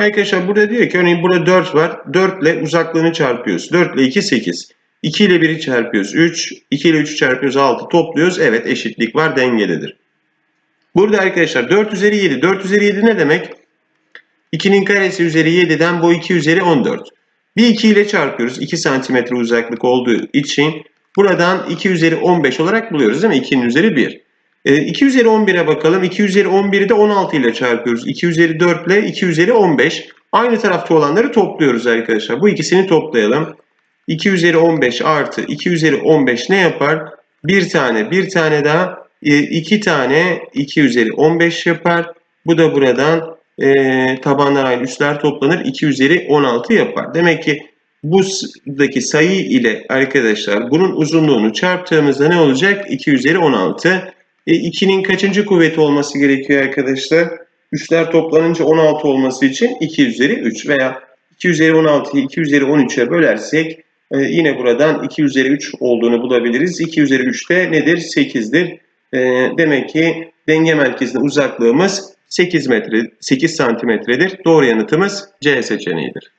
Arkadaşlar burada diyor ki örneğin burada 4 var. 4 ile uzaklığını çarpıyoruz. 4 ile 2 8. 2 ile 1'i çarpıyoruz 3. 2 ile 3'ü çarpıyoruz 6. Topluyoruz. Evet eşitlik var dengelidir. Burada arkadaşlar 4 üzeri 7. 4 üzeri 7 ne demek? 2'nin karesi üzeri 7'den bu 2 üzeri 14. Bir 2 ile çarpıyoruz. 2 santimetre uzaklık olduğu için buradan 2 üzeri 15 olarak buluyoruz değil mi? 2'nin üzeri 1. E, 2 üzeri 11'e bakalım. 2 üzeri 11'i de 16 ile çarpıyoruz. 2 üzeri 4 ile 2 üzeri 15. Aynı tarafta olanları topluyoruz arkadaşlar. Bu ikisini toplayalım. 2 üzeri 15 artı 2 üzeri 15 ne yapar? Bir tane, bir tane daha, e, iki tane 2 üzeri 15 yapar. Bu da buradan e, tabanlar aynı üstler toplanır 2 üzeri 16 yapar. Demek ki buradaki sayı ile arkadaşlar bunun uzunluğunu çarptığımızda ne olacak? 2 üzeri 16. E, 2'nin kaçıncı kuvveti olması gerekiyor arkadaşlar? Üçler toplanınca 16 olması için 2 üzeri 3 veya 2 üzeri 16'yı 2 üzeri 13'e bölersek e, yine buradan 2 üzeri 3 olduğunu bulabiliriz. 2 üzeri 3 de nedir? 8'dir. E, demek ki denge merkezine uzaklığımız 8 metre 8 santimetredir. Doğru yanıtımız C seçeneğidir.